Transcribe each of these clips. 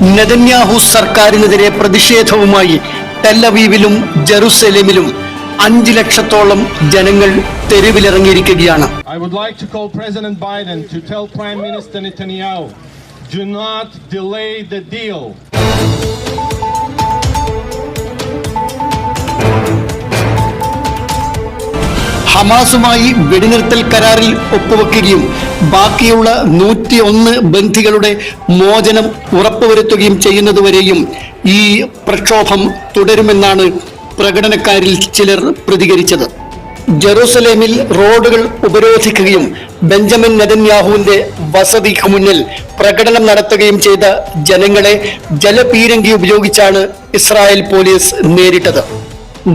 Netanyahu സർക്കാരിനെതിരെ പ്രതിഷേധവുമായി ടെല്ലവീവിലും ജെറുസലേമിലും അഞ്ച് ലക്ഷത്തോളം ജനങ്ങൾ തെരുവിലിറങ്ങിയിരിക്കുകയാണ്. ഹമാസുമായി വെടിനിർത്തൽ കരാറിൽ ഒപ്പുവെക്കുകയും ബാക്കിയുള്ള നൂറ്റി ഒന്ന് ബന്ധികളുടെ മോചനം ഉറപ്പുവരുത്തുകയും ചെയ്യുന്നതുവരെയും ഈ പ്രക്ഷോഭം തുടരുമെന്നാണ് പ്രകടനക്കാരിൽ ചിലർ പ്രതികരിച്ചത്. ജെറൂസലേമിൽ റോഡുകൾ ഉപരോധിക്കുകയും ബെഞ്ചമിൻ നെതന്യാഹുവിന്റെ വസതിക്ക് മുന്നിൽ പ്രകടനം നടത്തുകയും ചെയ്ത ജനങ്ങളെ ജലപീരങ്കി ഉപയോഗിച്ചാണ് ഇസ്രായേൽ പോലീസ് നേരിട്ടത്.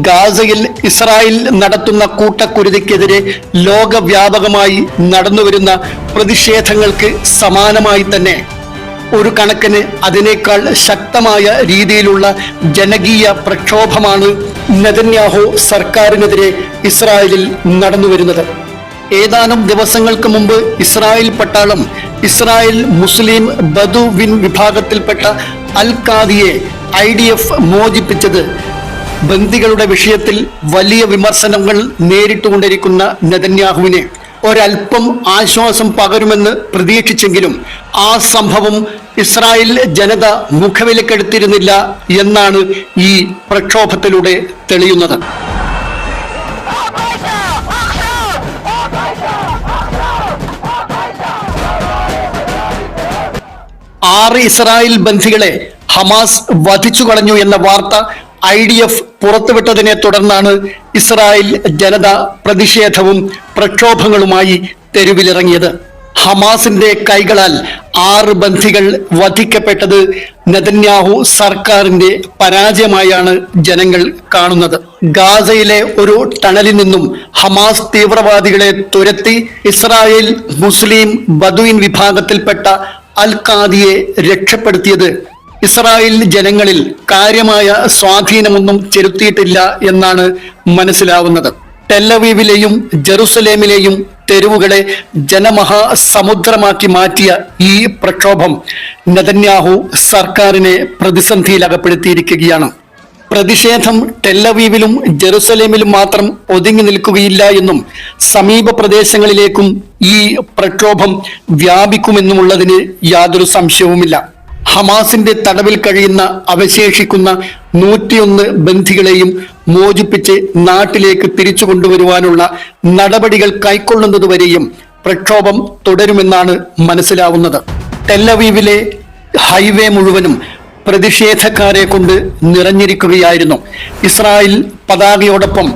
ഗാസയിൽ ഇസ്രായേൽ നടത്തുന്ന കൂട്ടക്കുരുതിക്കെതിരെ ലോകവ്യാപകമായി നടന്നുവരുന്ന പ്രതിഷേധങ്ങൾക്ക് സമാനമായി തന്നെ. ഒരു കണക്കിന് അതിനേക്കാൾ ശക്തമായ രീതിയിലുള്ള ജനകീയ പ്രക്ഷോഭമാണ് നെതന്യാഹു സർക്കാരിനെതിരെ ഇസ്രായേലിൽ നടന്നുവരുന്നത്. ഏതാനും ദിവസങ്ങൾക്ക് മുമ്പ് ഇസ്രായേൽ പട്ടാളം ഇസ്രായേൽ മുസ്ലിം ബദുവിൻ വിഭാഗത്തിൽപ്പെട്ട അൽ ഖാദിയെ ഐ ഡി എഫ് മോചിപ്പിച്ചത് ബന്ദികളുടെ വിഷയത്തിൽ വലിയ വിമർശനങ്ങൾ നേരിട്ടുകൊണ്ടിരിക്കുന്ന നെതന്യാഹുവിനെ ഒരൽപ്പം ആശ്വാസം പകരുമെന്ന് പ്രതീക്ഷിച്ചെങ്കിലും ആ സംഭവം ഇസ്രായേൽ ജനത മുഖവിലക്കെടുത്തിരുന്നില്ല എന്നാണ് ഈ പ്രക്ഷോഭത്തിലൂടെ തെളിയുന്നത്. ആറ് ഇസ്രായേൽ ബന്ധികളെ ഹമാസ് വധിച്ചു കളഞ്ഞു എന്ന വാർത്ത ഐ ഡി എഫ് പുറത്തുവിട്ടതിനെ തുടർന്നാണ് ഇസ്രായേൽ ജനത പ്രതിഷേധവും പ്രക്ഷോഭങ്ങളുമായി തെരുവിലിറങ്ങിയത്. ഹമാസിന്റെ കൈകളാൽ ആറ് ബന്ധികൾ വധിക്കപ്പെട്ടത് നെതന്യാഹു സർക്കാരിന്റെ പരാജയമായാണ് ജനങ്ങൾ കാണുന്നത്. ഗാസയിലെ ഒരു ടണലിൽ നിന്നും ഹമാസ് തീവ്രവാദികളെ തുരത്തി ഇസ്രായേൽ മുസ്ലിം ബദുവിൻ വിഭാഗത്തിൽപ്പെട്ട അൽ ഖാദിയെ രക്ഷപ്പെടുത്തിയത് ഇസ്രായേൽ ജനങ്ങളിൽ കാര്യമായ സ്വാധീനമൊന്നും ചെലുത്തിയിട്ടില്ല എന്നാണ് മനസ്സിലാവുന്നത്. ടെല്ലവീവിലെയും ജെറുസലേമിലെയും തെരുവുകളെ ജനമഹാസമുദ്രമാക്കി മാറ്റിയ ഈ പ്രക്ഷോഭം നെതന്യാഹു സർക്കാരിനെ പ്രതിസന്ധിയിലകപ്പെടുത്തിയിരിക്കുകയാണ്. പ്രതിഷേധം ടെല്ലവീവിലും ജെറുസലേമിലും മാത്രം ഒതുങ്ങി നിൽക്കുകയില്ല എന്നും സമീപ പ്രദേശങ്ങളിലേക്കും ഈ പ്രക്ഷോഭം വ്യാപിക്കുമെന്നുമുള്ളതിന് യാതൊരു സംശയവുമില്ല. ഹമാസിന്റെ തടവിൽ കഴിയുന്ന അവശേഷിക്കുന്ന നൂറ്റിയൊന്ന് ബന്ധികളെയും മോചിപ്പിച്ച് നാട്ടിലേക്ക് തിരിച്ചു കൊണ്ടുവരുവാനുള്ള നടപടികൾ കൈക്കൊള്ളുന്നതുവരെയും പ്രക്ഷോഭം തുടരുമെന്നാണ് മനസ്സിലാവുന്നത്. ടെല്ലവീവിലെ ഹൈവേ മുഴുവനും പ്രതിഷേധക്കാരെ കൊണ്ട് നിറഞ്ഞിരിക്കുകയായിരുന്നു. ഇസ്രായേൽ പതാകയോടൊപ്പം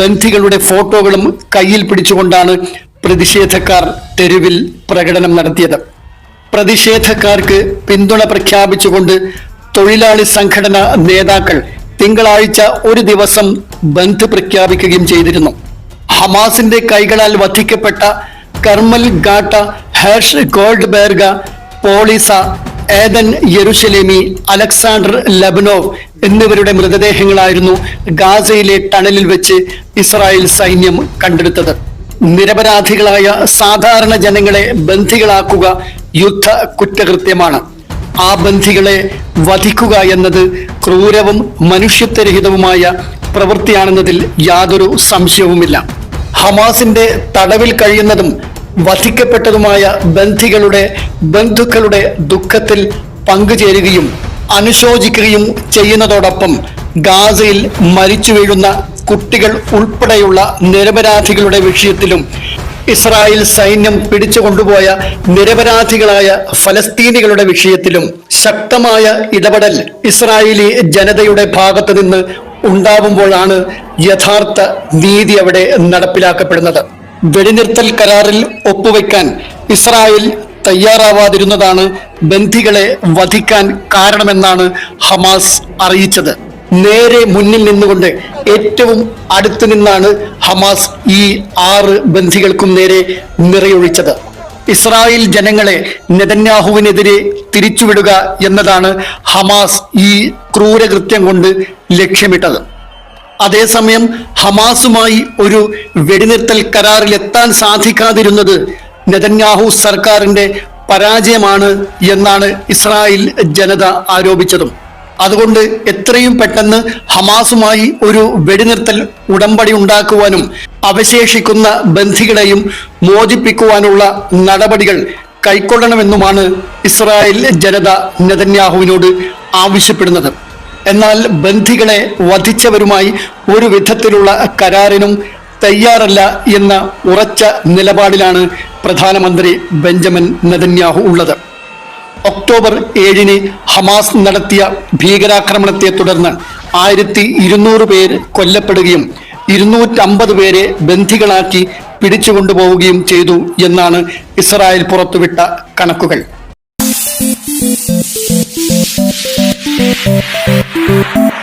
ബന്ധികളുടെ ഫോട്ടോകളും കയ്യിൽ പിടിച്ചുകൊണ്ടാണ് പ്രതിഷേധക്കാർ തെരുവിൽ പ്രകടനം നടത്തിയത്. പ്രതിഷേധക്കാർക്ക് പിന്തുണ പ്രഖ്യാപിച്ചുകൊണ്ട് തൊഴിലാളി സംഘടന നേതാക്കൾ തിങ്കളാഴ്ച ഒരു ദിവസം ബന്ദ് പ്രഖ്യാപിക്കുകയും ചെയ്തിരുന്നു. ഹമാസിന്റെ കൈകളാൽ വധിക്കപ്പെട്ട Carmel Gat Hersh Goldberg Polin Eden Yerushalmi Alexander Lobanov എന്നിവരുടെ മൃതദേഹങ്ങളായിരുന്നു ഗാസയിലെ ടണലിൽ വെച്ച് ഇസ്രായേൽ സൈന്യം കണ്ടെടുത്തത്. നിരപരാധികളായ സാധാരണ ജനങ്ങളെ ബന്ധികളാക്കുക യുദ്ധ കുറ്റകൃത്യമാണ് ആ ബന്ധികളെ വധിക്കുക എന്നത് ക്രൂരവും മനുഷ്യത്വരഹിതവുമായ പ്രവൃത്തിയാണെന്നതിൽ യാതൊരു സംശയവുമില്ല. ഹമാസിന്റെ തടവിൽ കഴിയുന്നതും വധിക്കപ്പെട്ടതുമായ ബന്ധികളുടെ ബന്ധുക്കളുടെ ദുഃഖത്തിൽ പങ്കുചേരുകയും അനുശോചിക്കുകയും ചെയ്യുന്നതോടൊപ്പം ഗാസയിൽ മരിച്ചു വീഴുന്ന കുട്ടികൾ ഉൾപ്പെടെയുള്ള നിരപരാധികളുടെ വിഷയത്തിലും ഇസ്രായേൽ സൈന്യം പിടിച്ചുകൊണ്ടുപോയ നിരപരാധികളായ ഫലസ്തീനികളുടെ വിഷയത്തിലും ശക്തമായ ഇടപെടൽ ഇസ്രായേലി ജനതയുടെ ഭാഗത്ത് നിന്ന് ഉണ്ടാവുമ്പോഴാണ് യഥാർത്ഥ നീതി അവിടെ നടപ്പിലാക്കപ്പെടുന്നത്. വെടിനിർത്തൽ കരാറിൽ ഒപ്പുവെക്കാൻ ഇസ്രായേൽ തയ്യാറാവാതിരുന്നതാണ് ബന്ധികളെ വധിക്കാൻ കാരണമെന്നാണ് ഹമാസ് അറിയിച്ചത്. നേരെ മുന്നിൽ നിന്നുകൊണ്ട് ഏറ്റവും അടുത്തു നിന്നാണ് ഹമാസ് ഈ ആറ് ബന്ധികൾക്കും നേരെ നിറയൊഴിച്ചത്. ഇസ്രായേൽ ജനങ്ങളെ നെതന്യാഹുവിനെതിരെ തിരിച്ചുവിടുക എന്നതാണ് ഹമാസ് ഈ ക്രൂരകൃത്യം കൊണ്ട് ലക്ഷ്യമിട്ടത്. അതേസമയം ഹമാസുമായി ഒരു വെടിനിർത്തൽ കരാറിൽ എത്താൻ സാധിക്കാതിരുന്നത് നെതന്യാഹു സർക്കാരിന്റെ പരാജയമാണ് എന്നാണ് ഇസ്രായേൽ ജനത ആരോപിച്ചതും. അതുകൊണ്ട് എത്രയും പെട്ടെന്ന് ഹമാസുമായി ഒരു വെടിനിർത്തൽ ഉടമ്പടി ഉണ്ടാക്കുവാനും അവശേഷിക്കുന്ന ബന്ധികളെയും മോചിപ്പിക്കുവാനുള്ള നടപടികൾ കൈക്കൊള്ളണമെന്നുമാണ് ഇസ്രായേൽ ജനത നെതന്യാഹുവിനോട് ആവശ്യപ്പെടുന്നത്. എന്നാൽ ബന്ധികളെ വധിച്ചവരുമായി ഒരു വിധത്തിലുള്ള കരാറിനും തയ്യാറല്ല എന്ന ഉറച്ച നിലപാടിലാണ് പ്രധാനമന്ത്രി ബെഞ്ചമിൻ നെതന്യാഹു ഉള്ളത്. ഒക്ടോബർ ഏഴിന് ഹമാസ് നടത്തിയ ഭീകരാക്രമണത്തെ തുടർന്ന് ആയിരത്തി ഇരുന്നൂറ് പേർ കൊല്ലപ്പെടുകയും ഇരുന്നൂറ്റമ്പത് പേരെ ബന്ധികളാക്കി പിടിച്ചുകൊണ്ടുപോവുകയും ചെയ്തു എന്നാണ് ഇസ്രായേൽ പുറത്തുവിട്ട കണക്കുകൾ Thank you.